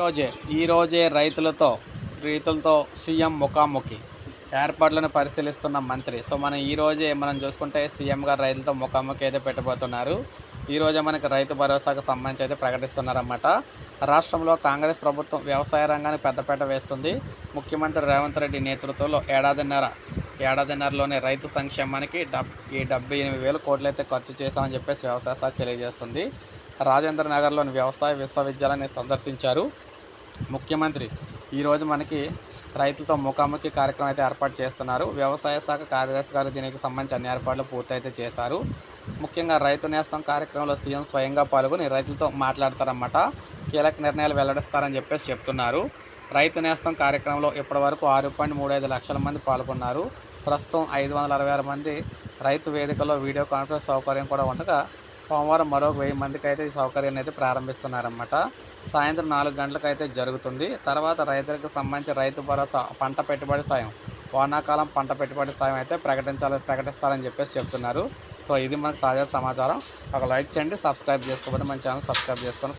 ఈరోజే ఈరోజే రైతులతో రైతులతో సీఎం ముఖాముఖి ఏర్పాట్లను పరిశీలిస్తున్న మంత్రి. సో మనం ఈ రోజే మనం చూసుకుంటే సీఎం గారు రైతులతో ముఖాముఖి అయితే పెట్టబోతున్నారు. ఈ రోజే మనకి రైతు భరోసాకు సంబంధించి అయితే ప్రకటిస్తున్నారన్నమాట. రాష్ట్రంలో కాంగ్రెస్ ప్రభుత్వం వ్యవసాయ రంగానికి పెద్దపేట వేస్తుంది. ముఖ్యమంత్రి రేవంత్ రెడ్డి నేతృత్వంలో ఏడాదిన్నర ఏడాదిన్నరలోనే రైతు సంక్షేమానికి డబ్ ఈ డెబ్బై ఎనిమిది వేల కోట్లయితే ఖర్చు చేశామని చెప్పేసి వ్యవసాయ శాఖ తెలియజేస్తుంది. రాజేంద్ర నగర్లోని వ్యవసాయ విశ్వవిద్యాలయాన్ని సందర్శించారు. ముఖ్యమంత్రి. ఈరోజు మనకి రైతులతో ముఖాముఖి కార్యక్రమం అయితే ఏర్పాటు చేస్తున్నారు. వ్యవసాయ శాఖ కార్యదర్శి గారు దీనికి సంబంధించి అన్ని ఏర్పాట్లు పూర్తయితే చేశారు. ముఖ్యంగా రైతు నేస్తం కార్యక్రమంలో సీఎం స్వయంగా పాల్గొని రైతులతో మాట్లాడతారన్నమాట. కీలక నిర్ణయాలు వెల్లడిస్తారని చెప్పేసి చెప్తున్నారు. రైతు నేస్తం కార్యక్రమంలో ఇప్పటివరకు ఆరు పాయింట్ మూడు ఐదు లక్షల మంది పాల్గొన్నారు. ప్రస్తుతం ఐదు వందల అరవై ఆరు మంది రైతు వేదికలో వీడియో కాన్ఫరెన్స్ సౌకర్యం కూడా ఉండగా సోమవారం మరో వెయ్యి మందికి అయితే ఈ సౌకర్యాన్ని అయితే ప్రారంభిస్తున్నారన్నమాట. సాయంత్రం నాలుగు గంటలకు అయితే జరుగుతుంది. తర్వాత రైతులకు సంబంధించి రైతు భరోసా పంట పెట్టుబడి సాయం వానాకాలం పంట పెట్టుబడి సాయం అయితే ప్రకటించాలని ప్రకటిస్తారని చెప్పేసి చెప్తున్నారు. సో ఇది మనకు తాజా సమాచారం. ఒక లైక్ చేయండి సబ్స్క్రైబ్ చేసుకోకపోతే మన ఛానల్ సబ్స్క్రైబ్ చేసుకొని